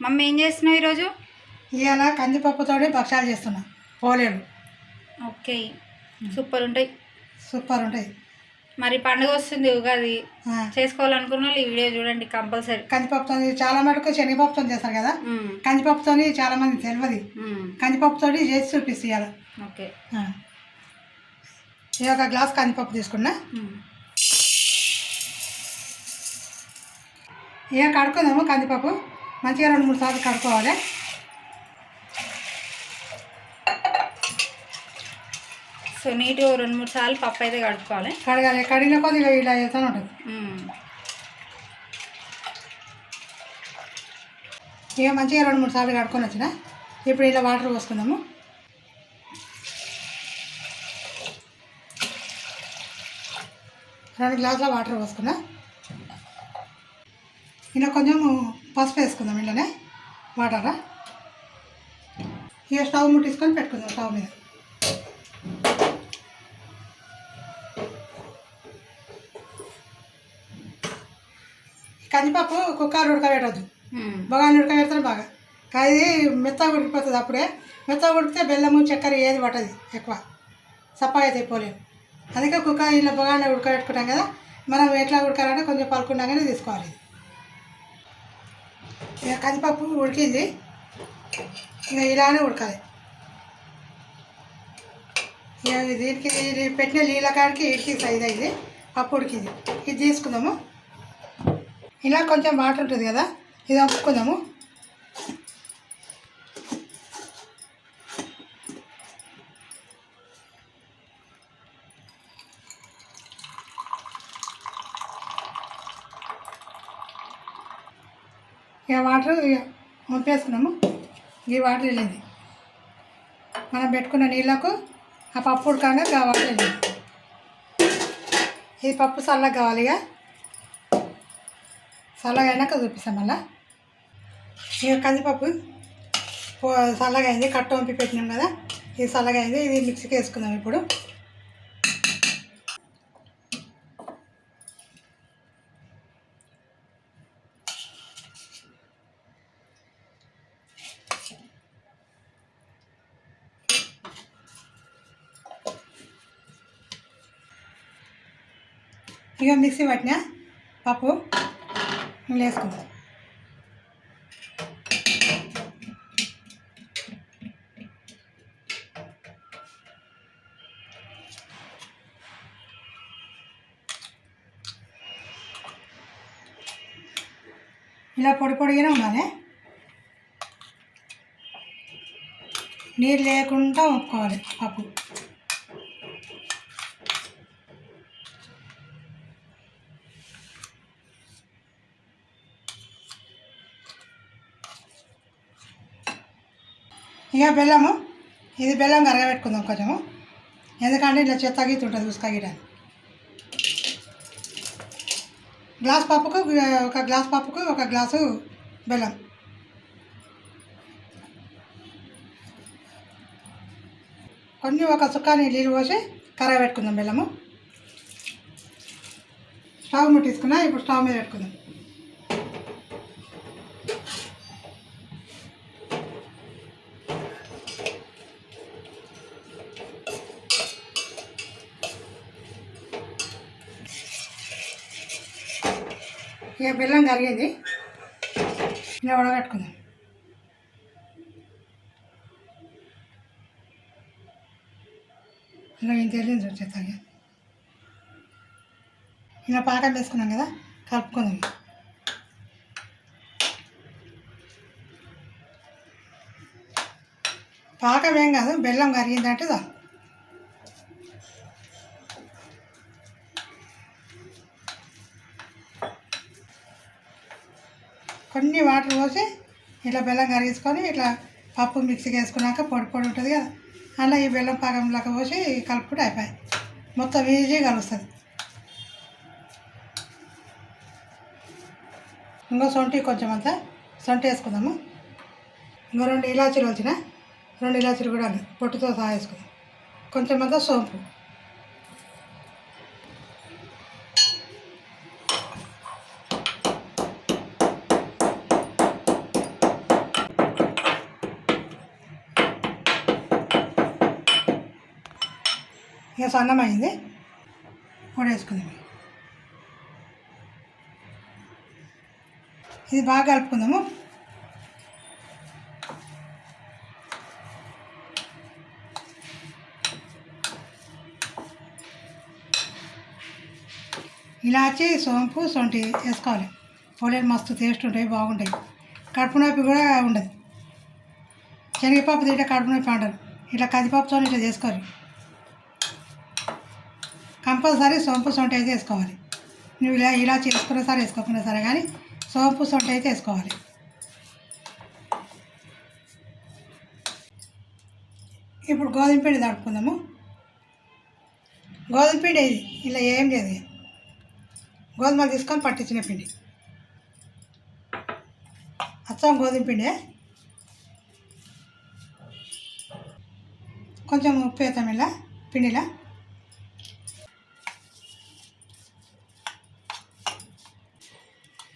Mummy ఏం చేస్తున్నావు ఈరోజు? ఇవాళ కందిపప్పుతో భక్షాలు చేస్తున్నా. పోలేడు ఓకే. సూపర్ ఉంటాయి సూపర్ ఉంటాయి మరి పండుగ వస్తుంది ఉగాది. ఆ, చేసుకోవాలనుకున్న వాళ్ళు ఈ వీడియో చూడండి కంపల్సరీ. కందిపప్పుతో చాలా మటుకు శనగపప్పుతో చేస్తారు కదా? కందిపప్పుతో చాలా మంది తెలియదు కందిపప్పుతో చేసి చూపిస్తే ఇవాళ ఓకే. ఈ ఒక గ్లాస్ కందిపప్పు తీసుకున్నా. ఇక కడుక్కుందాము కందిపప్పు. మంచిగా రెండు మూడు సార్లు కడుక్కోవాలి. సో నీట్గా రెండు మూడు సార్లు పప్పు అయితే కడుక్కోవాలి. కడగాలి. కడిగిన కొద్దిగా ఇలా వెళ్తూనే ఉంటుంది. ఇక మంచిగా రెండు మూడు సార్లు కడుక్కొని వచ్చిన. ఇప్పుడు ఇలా వాటర్ పోసుకుందాము. రెండు గ్లాసుల వాటర్ పోసుకున్నా. ఇలా కొంచెం పసుపు వేసుకుందాం ఇలానే వాటర్? ఇక స్టవ్ ముట్టించుకొని పెట్టుకుందాం స్టవ్ మీద. కందిపప్పు కుక్కర్ ఉడకబెట్టద్దు. మ్మ్. బాగా ఉడకబెడతారు బాగా. కానీ మెత్తగా ఉడికిపోతుంది అప్పుడే. మెత్తగా ఉడికితే బెల్లము చక్కెర ఏది పట్టదు ఎక్కువ. సప్పగా అయితే పోలేము అందుకే కుక్కర్ ఇలా బాగానే ఉడకబెట్టుకుంటాం కదా. మనం ఎట్లా ఉడకాలంటే కొంచెం పలుకున్నాగానే తీసుకోవాలి. ఇక కందిపప్పు ఉడికింది. ఇక ఇలానే ఉడకాలి. ఇక దీనికి పెట్టిన నీళ్ళ కాడికి ఇడికి సైజ్ అయింది. పప్పు ఉడికింది. ఇది తీసుకుందాము. ఇలా కొంచెం వాటర్ ఉంటుంది కదా ఇది వంపుకుందాము ఇక వాటర్ ఇక ఈ వాటర్ వెళ్ళింది. మనం పెట్టుకున్న నీళ్ళకు ఆ పప్పు ఉడకంగా కావాలి వాటర్ వెళ్ళింది. ఈ పప్పు చల్లగా కావాలి ఇక చల్లగా అయినాక చూపిస్తాం మళ్ళా. ఇక కందిపప్పు చల్లగా అయింది. కట్ట వంపి పెట్టినాం కదా. ఇది చల్లగా అయింది. ఇది మిక్సీకి వేసుకుందాం ఇప్పుడు. ఇక మిక్సీ పట్టినా? పప్పు? ఇందులో వేసుకుందాం ఇలా పొడి పొడిగానే ఉండాలి. నీరు లేకుండా ఒప్పుకోవాలి పప్పు. ఇక బెల్లము ఇది బెల్లం కరగబెట్టుకుందాం కొంచెము. ఎందుకంటే ఇట్లా చెత్త గీత ఉంటుంది ఉసుక గీట గ్లాస్ పప్పుకు ఒక గ్లాస్ పప్పుకు ఒక గ్లాసు బెల్లం. కొన్ని ఒక చుక్కాని నీళ్ళు పోసి కరగబెట్టుకుందాం బెల్లము. స్టవ్ ముట్టించుకున్నా ఇప్పుడు స్టవ్ మీద పెట్టుకుందాం. ఇక బెల్లం కరిగింది. ఇలా ఉడగట్టుకుందాం ఇలా ఏం తెలియదు చూసేస్తాను ఇలా పాకం వేసుకున్నాం కదా కలుపుకుందాం పాకం ఏం కాదు బెల్లం కరిగిందంటే అన్నీ వాటర్ పోసి ఇట్లా బెల్లం కరిగించుకొని ఇట్లా పప్పు మిక్సీకి వేసుకున్నాక పొడి పొడి ఉంటుంది కదా అలా ఈ బెల్లం పాకంలోకి పోసి కలుపుకుంటే అయిపోయి. మొత్తం ఈజీగా కలుస్తుంది. ఇంకో సొంటి కొంచెం అంతా సొంటి వేసుకుందాము? ఇంకో రెండు ఇలాచీలు వచ్చిన రెండు ఇలాచీలు కూడా పొట్టుతో సహా వేసుకుందాం. కొంచెం అంతా సోంపు. ఇక సన్నం అయింది. పొడి వేసుకుందాం ఇది బాగా కలుపుకుందాము. ఇలాచి సోంపు సొంటి వేసుకోవాలి. పొలేలు మస్తు టేస్ట్ ఉంటాయి బాగుంటాయి. కడుపు నొప్పి కూడా ఉండదు. శనగపప్పు తింటే కడుపు నొప్పి అంటారు. ఇట్లా కందిపప్పుతో ఇట్లా చేసుకోవాలి. కంపల్సరీ సోంపు సొంట అయితే వేసుకోవాలి. నువ్వు ఇలా ఇలా చేసుకున్నా సరే వేసుకోకుండా సరే కానీ సోంపు సొంట అయితే వేసుకోవాలి. ఇప్పుడు గోధుమ పిండి తడుపుకుందాము. గోధుమ పిండి ఇది ఇలా ఏం లేదు. గోధుమలు తీసుకొని పట్టించిన పిండి. అచ్చం గోధుమ పిండి కొంచెం ఉప్పు వేస్తాం ఇలా పిండిలా.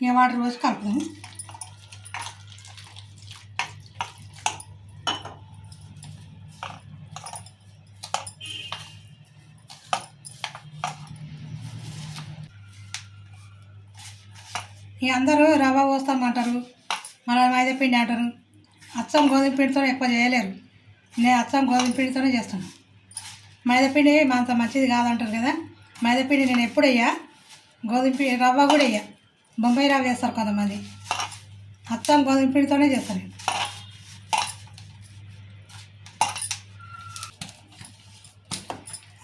ఇక వాటర్ పోసి కలుపుదాము ఇక అందరూ రవ్వ పోస్తామంటారు మళ్ళీ మైదా పిండి అంటారు. అచ్చం గోధుమ పిండితో ఎక్కువ చేయలేరు. నేను అచ్చం గోధుమ పిండితోనే చేస్తాను. మైదా పిండి అంత మంచిది కాదంటారు కదా. మైదా పిండి నేను ఎప్పుడు వేయ? గోధుమ పిండి రవ్వ కూడా వేయ? బొంబాయి రవ్వ వేస్తారు కొంతమంది అత్తం గోధుమ పిండితోనే చేస్తాను నేను.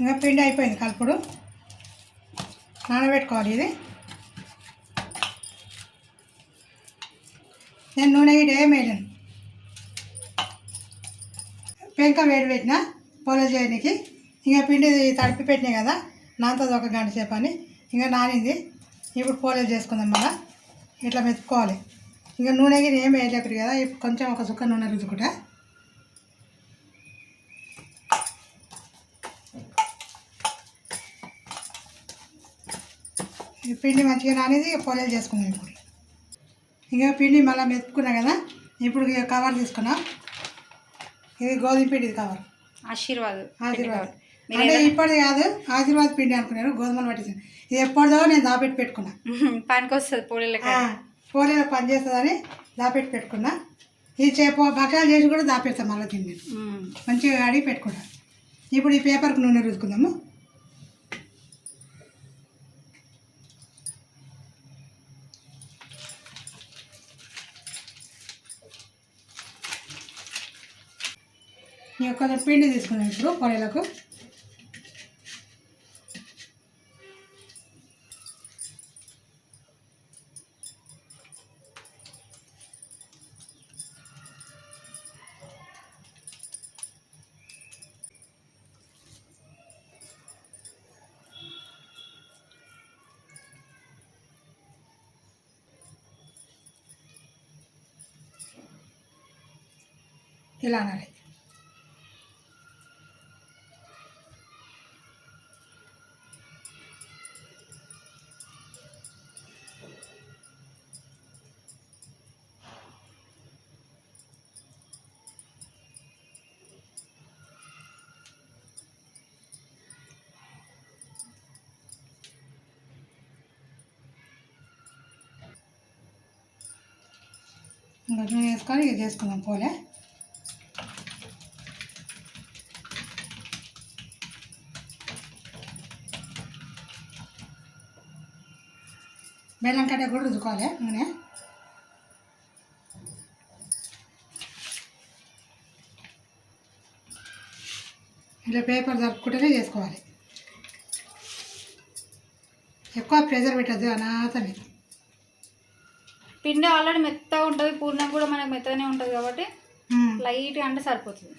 ఇంకా పిండి అయిపోయింది కలుపుడు. నానబెట్టుకోవాలి ఇది. నేను నూనె గిట్ట ఏం వేయలేను. పెంక వేడి పెట్టిన పొలం చేయడానికి ఇంకా పిండి తడిపి పెట్టినాయి కదా నాంతది ఒక గంట సేపు అని. ఇంకా నానింది. ఇప్పుడు పోలేలు చేసుకుందాం మళ్ళా. ఇట్లా మెతుక్కోవాలి. ఇంకా నూనె గిన్నె ఏం వేయలేకూడదు కదా ఇప్పుడు కొంచెం ఒక చుక్క నూనె రుచుకుంటా ఈ పిండి మంచిగా నానేది పోలేలు చేసుకుందాం ఇప్పుడు. ఇంకా పిండి మళ్ళీ మెతుకున్నా కదా ఇప్పుడు ఇక కవర్ తీసుకున్నా. ఇది గోధుమ పిండి కవర్. ఆశీర్వాద్ ఆశీర్వాద్. అంటే ఇప్పటిది కాదు ఆశీర్వాద్ పిండి అనుకున్నారు గోధుమలు పట్టించాను ఇది ఎప్పటిదో నేను దాపెట్టి పెట్టుకున్నా. పనికి వస్తుంది పోలేలో పని చేస్తుందని దాపెట్టి పెట్టుకున్నా. ఇది చేప బకాలు చేసి కూడా దాపెడతాను మళ్ళీ తిండి మంచిగా అడిగి పెట్టుకుంటా ఇప్పుడు ఈ పేపర్కి నూనె రుద్దుకుందాము. కొంచెం పిండి తీసుకుందాం ఇప్పుడు పొలేలకు. ఇలా అనాలి? ఇంకా నూనె వేసుకొని ఇది చేసుకుందాం పోలే. బెల్లం కట్ట కూడా రుద్దుకోవాలి నూనె ఇలా పేపర్ జరుపుకుంటేనే చేసుకోవాలి ఎక్కువ ప్రెజర్ పెట్టద్దు అనాథని పిండి ఆల్రెడీ మెత్తగా ఉంటుంది పూర్ణం కూడా మనకు మెత్తగానే ఉంటుంది కాబట్టి లైట్గా అంటే సరిపోతుంది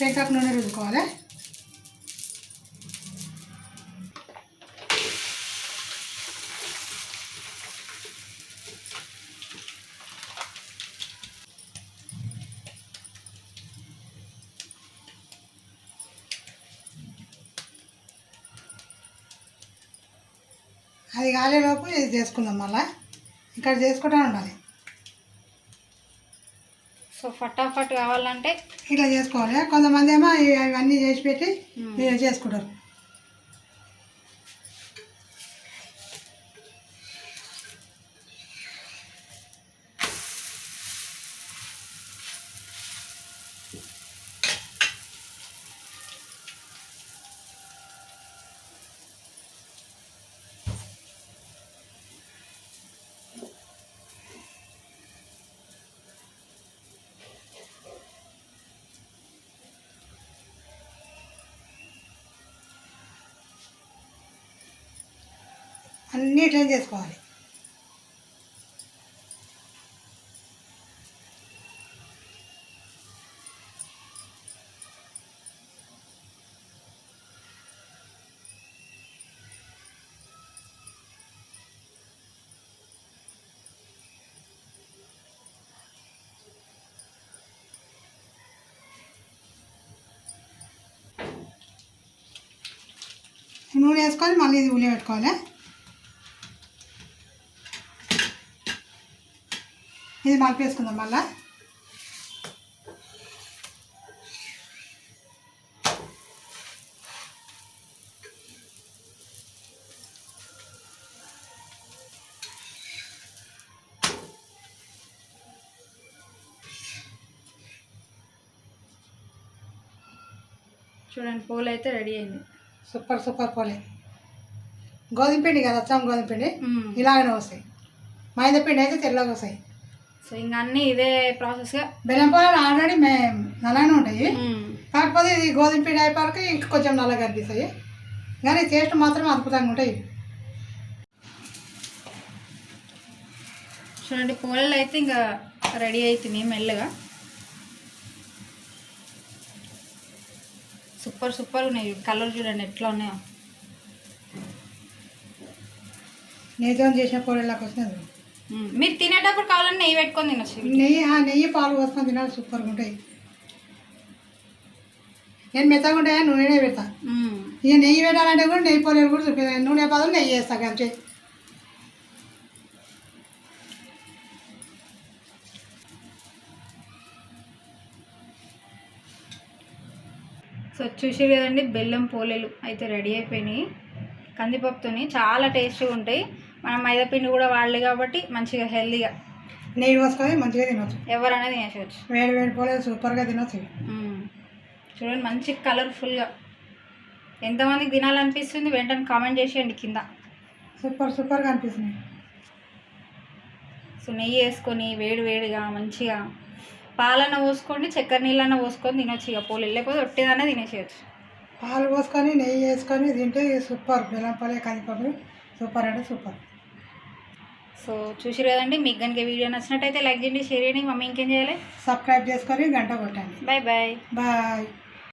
టేకాకు నూనె రుద్దుకోవాలి. అది కాలేలోపు ఇది చేసుకుందాం మళ్ళీ. ఇక్కడ చేసుకుంటా ఉండాలి. సో ఫటాఫట్ కావాలంటే ఇట్లా చేసుకోవాలి. కొంతమంది ఏమో ఇవన్నీ చేసి పెట్టి చేసుకుంటారు. అన్నీ ఇట్లా చేసుకోవాలి. నూనె వేసుకోవాలి మళ్ళీ ఇది ఉల్లి పెట్టుకోవాలి ఇది మలిపేసుకుందాం మళ్ళా. చూడండి పూలు అయితే రెడీ అయింది. సూపర్ సూపర్ పోలే. గోధుమ పిండి కదా వచ్చాం గోధుమ పిండి. ఇలాగనే వస్తాయి. మైదా పిండి అయితే తెల్లగా వస్తాయి. సో ఇంకా అన్నీ ఇదే ప్రాసెస్గా బెల్లం పాలు ఆల్రెడీ మే నల్లగానే ఉంటాయి. కాకపోతే ఇది గోధుమ పిండి అయిపోయాక ఇంకా కొంచెం నల్లగా కనిపిస్తాయి కానీ టేస్ట్ మాత్రం అద్భుతంగా ఉంటాయి. చూడండి పూలలు అయితే ఇంకా రెడీ అవుతుంది మెల్లగా. సూపర్ సూపర్ ఉన్నాయి. కలర్ చూడండి ఎట్లా ఉన్నాయో. నెయ్యితో చేసిన పొడిలాగా వస్తుంది మ్మ్. మీరు తినేటప్పుడు కావాలని నెయ్యి పెట్టుకొని తినొచ్చు. నెయ్యి ఆ నెయ్యి పాలు పోసుకొని తినాలి సూపర్గా ఉంటాయి. నేను మెత్తగా ఉంటాయా నూనెనే పెడతా. ఇక నెయ్యి పెట్టాలంటే కూడా నెయ్యి పోలేరు కూడా చూపిస్తాను నూనె బదులు నెయ్యి వేస్తా అంతే సో చూసి కదండి బెల్లం పోలేలు అయితే రెడీ అయిపోయినాయి. కందిపప్పుతోని చాలా టేస్టీగా ఉంటాయి. మనం మైదాపిండి కూడా వాడలే కాబట్టి మంచిగా హెల్తీగా నెయ్యి పోసుకొని మంచిగా తినొచ్చు. ఎవరైనా తినేసేయచ్చు. వేడి వేడి పోలేదు సూపర్గా తినొచ్చు. చూడండి మంచి కలర్ఫుల్గా. ఎంతమందికి తినాలనిపిస్తుంది వెంటనే కామెంట్ చేసేయండి కింద. సూపర్ సూపర్గా అనిపిస్తుంది. సో నెయ్యి వేసుకొని వేడి వేడిగా మంచిగా. పాలన్న పోసుకోండి చక్కెర నీళ్ళన్న పోసుకొని తినొచ్చు ఇక పోలే. లేకపోతే ఒట్టిదన్నా తినేసేయచ్చు. పాలు పోసుకొని నెయ్యి వేసుకొని తింటే సూపర్. బెల్లం పాలే కందిపప్పు సూపర్ అంటే సూపర్. సో చూసిరు కదండి మీకు కనుక వీడియో నచ్చినట్టయితే లైక్ చేయండి షేర్ చేయండి మమ్మీ ఇంకేం చేయాలి సబ్స్క్రైబ్ చేసుకొని గంట కొట్టండి బాయ్ బాయ్ బాయ్